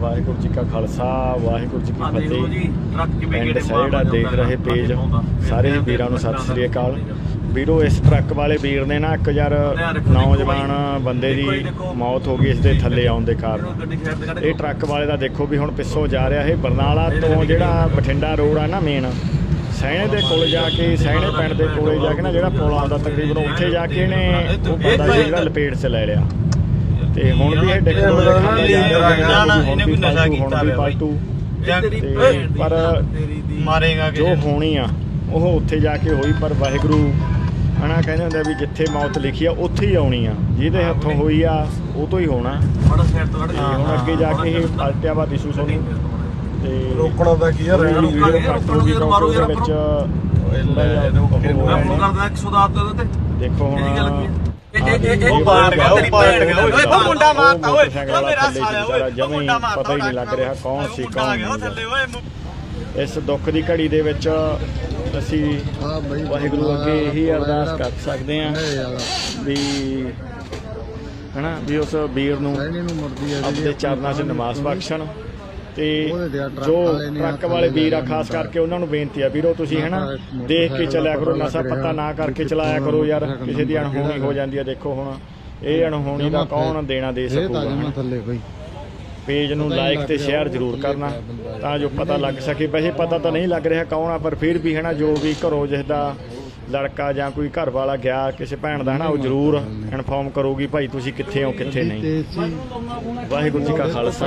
ਵਾਹਿਗੁਰੂ ਜੀ ਕਾ ਖਾਲਸਾ ਵਾਹਿਗੁਰੂ ਜੀ ਕੀ ਫਤਿਹ। ਜੀ ਟਰੱਕ ਕਿਵੇਂ ਪਿੰਡ ਕਿਹੜੇ ਸਹਿੜਾ ਦੇਖ ਰਹੇ ਪੇਜ। ਸਾਰੇ ਵੀਰਾਂ ਨੂੰ ਸਤਿ ਸ੍ਰੀ ਅਕਾਲ। ਵੀਰੋ ਇਸ ਟਰੱਕ ਵਾਲੇ ਵੀਰ ਨੇ ਨਾ ਇੱਕ ਯਾਰ ਨੌਜਵਾਨ ਬੰਦੇ ਦੀ ਮੌਤ ਹੋ ਗਈ ਇਸ ਦੇ ਥੱਲੇ ਆਉਣ ਦੇ ਕਾਰਨ। ਇਹ ਟਰੱਕ ਵਾਲੇ ਦਾ ਦੇਖੋ ਵੀ ਹੁਣ ਪਿੱਛੋਂ ਜਾ ਰਿਹਾ ਇਹ ਬਰਨਾਲਾ ਤੋਂ ਜਿਹੜਾ ਬਠਿੰਡਾ ਰੋਡ ਆ ਨਾ ਮੇਨ ਸੈਣੇ ਦੇ ਕੋਲ ਜਾ ਕੇ ਸੈਣੇ ਪਿੰਡ ਦੇ ਕੋਲੇ ਜਾ ਕੇ ਨਾ ਜਿਹੜਾ ਪੁਲ ਆਉਂਦਾ ਤਕਰੀਬਨ ਉੱਥੇ ਜਾ ਕੇ ਇਹਨੇ ਉਹ ਬੰਦਾ ਜਿਹੜਾ ਲਪੇਟ 'ਚ ਲੈ ਲਿਆ। ਤੇ ਹੁਣ ਵੀ ਇਹ ਡਿੱਗੋ ਦੇ ਖਾਂਦਾ ਜਾ ਰਿਹਾ ਇਹਨੇ ਕੋਈ ਨਸ਼ਾ ਕੀਤਾ ਹੁਣ ਵੀ ਹੋਇਆ ਪਾਲਟੂ ਤੇਰੀ ਤੇ ਭੈਣ ਦੀ ਪਰ ਤੇਰੀ ਦੀ ਮਾਰੇਗਾ ਜੋ ਹੋਣੀ ਆ ਉਹ ਉੱਥੇ ਜਾ ਕੇ ਹੋਈ ਪਰ ਵਾਹਿਗੁਰੂ ਹਨਾ ਕਹਿੰਦੇ ਹੁੰਦੇ ਆ ਵੀ ਜਿੱਥੇ ਮੌਤ ਲਿਖੀ ਆ ਉੱਥੇ ਹੀ ਆਉਣੀ ਆ। ਜਿਹਦੇ ਹੱਥੋਂ ਹੋਈ ਆ ਉਹ ਤੋਂ ਹੀ ਹੋਣਾ। ਬੜਾ ਸਿਰ ਤੋਂ ਤੇ ਹੁਣ ਅੱਗੇ ਜਾ ਕੇ ਇਹ ਪਲਟਿਆ ਵਾ ਦਿਸੂ ਤੁਹਾਨੂੰ ਤੇ ਰੋਕਣਾ ਦਾ ਕੀ ਯਾਰ ਗਈ ਰੋਕਣ ਨੂੰ ਯਾਰ ਵਿੱਚ ਲੈ, ਇਹਦੇ ਉੱਪਰ ਉਹ ਮੈਂ ਹੋਇਆ ਫੋਨ ਨੀ। ਕਰਦਾ 110 ਤੇ ਉਹਦੇ ਤੇ। ਦੇਖੋ ਹੁਣ ਉਹ ਗਿਆ, ਉਹ ਗਿਆ, ਓਏ, ਉਹ ਮੁੰਡਾ ਮਾਰਤਾ, ਓਏ, ਉਹ ਮੇਰਾ ਸਾਲਿਆ, ਓਏ, ਮੁੰਡਾ ਮਾਰਤਾ, ਪਤਾ ਹੀ ਨਹੀਂ ਲੱਗ ਰਿਹਾ ਕੌਣ ਸੀ ਕੌਣ ਆ ਇਸ ਦੁੱਖ ਦੀ ਘੜੀ ਦੇ ਵਿੱਚ ਅਸੀਂ ਵਾਹਿਗੁਰੂ ਅੱਗੇ ਇਹੀ ਅਰਦਾਸ ਕਰ ਸਕਦੇ ਹਾਂ ਵੀ ਹਨਾ ਵੀ ਉਸ ਵੀਰ ਨੂੰ ਆਪਣੇ ਚਰਨਾਂ 'ਚ ਨਮਾਜ਼ ਬਖਸ਼ਣ। ਤੇ ਜੋ ਟਰੱਕ ਵਾਲੇ ਵੀਰ ਆ ਖਾਸ। ਕਰਕੇ ਉਹਨਾਂ ਨੂੰ ਬੇਨਤੀ ਆ ਵੀਰੋ ਤੁਸੀਂ ਹਨਾ ਦੇਖ ਕੇ ਚੱਲਿਆ ਕਰੋ ਨਸ਼ਾ ਪਤਾ ਨਾ ਕਰਕੇ ਚਲਾਇਆ ਕਰੋ ਯਾਰ ਕਿਸੇ ਦੀ ਅਣਹੋਣੀ ਹੋ ਜਾਂਦੀ ਆ ਦੇਖੋ ਹੁਣ ਇਹ ਅਣਹੋਣੀ ਦਾ ਕੌਣ ਦੇਣਾ ਦੇ ਸਕੂਗਾ। ਥੱਲੇ ਪੇਜ ਨੂੰ ਲਾਈਕ ਤੇ ਸ਼ੇਅਰ ਜ਼ਰੂਰ ਕਰਨਾ। ਤਾਂ ਜੋ ਪਤਾ ਲੱਗ ਸਕੇ ਵੈਸੇ ਪਤਾ ਤਾਂ ਨਹੀਂ ਲੱਗ ਰਿਹਾ ਕੌਣ ਆ ਪਰ ਫਿਰ ਵੀ ਹਨਾ ਜੋ ਵੀ ਘਰੋਂ ਜਿਸ ਦਾ ਲੜਕਾ ਜਾਂ ਕੋਈ ਘਰ ਵਾਲਾ ਗਿਆ ਕਿਸੇ ਭੈਣ ਦਾ ਹਨਾ ਉਹ ਜ਼ਰੂਰ ਇਨਫੋਰਮ ਕਰੂਗੀ ਭਾਈ ਤੁਸੀਂ ਕਿੱਥੇ ਹੋ ਕਿੱਥੇ ਨਹੀਂ। ਵਾਹਿਗੁਰੂ ਜੀ ਕਾ ਖਾਲਸਾ।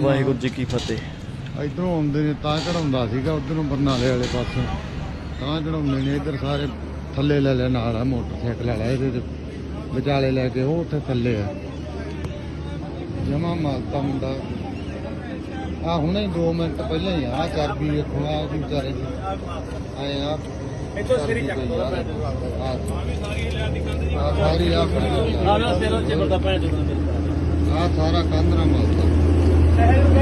ਵਾਹਿਗੁਰੂ ਜੀ ਕੀ ਫਤਿਹ। ਇਧਰੋਂ ਆਉਂਦੇ ਨੇ ਤਾਂ ਚੜਾਉਂਦਾ ਸੀਗਾ ਉਧਰੋਂ ਬਰਨਾਲੇ ਵਾਲੇ ਪਾਸੋਂ। ਤਾਂ ਚੜਾਉਂਦੇ ਨੇ ਇਧਰ ਸਾਰੇ ਥੱਲੇ ਲੈ ਲੈ ਨਾਲ ਆ ਮੋਟਰਸਾਈਕਲ ਵਾਲਾ ਇਹਦੇ ਤੇ ਵਿਚਾਲੇ ਲੈ ਕੇ ਉਹ ਉੱਥੇ ਥੱਲੇ ਆ। ਜਮਾ ਮਾਲਤਾ ਮੁੰਡਾ। ਆ ਹੁਣੇ 2 ਮਿੰਟ ਪਹਿਲਾਂ ਹੀ ਆ ਚਾਬੀ ਵੇਖੋ ਆ ਵਿਚਾਰੇ ਆਏ ਆ। ਇੱਥੋਂ ਸਿਰ ਚੱਕ ਆ ਸਾਰੀ ਆ। ਆ ਨਾ ਸਿਰ ਚ ਬੰਦਾ ਚੋਦ ਦਾ ਆ ਸਾਰਾ ਕੰਧਰਾ ਮਾਲਤਾ ਇਹ ਭੈਣ ਚੋਦ ਦਾ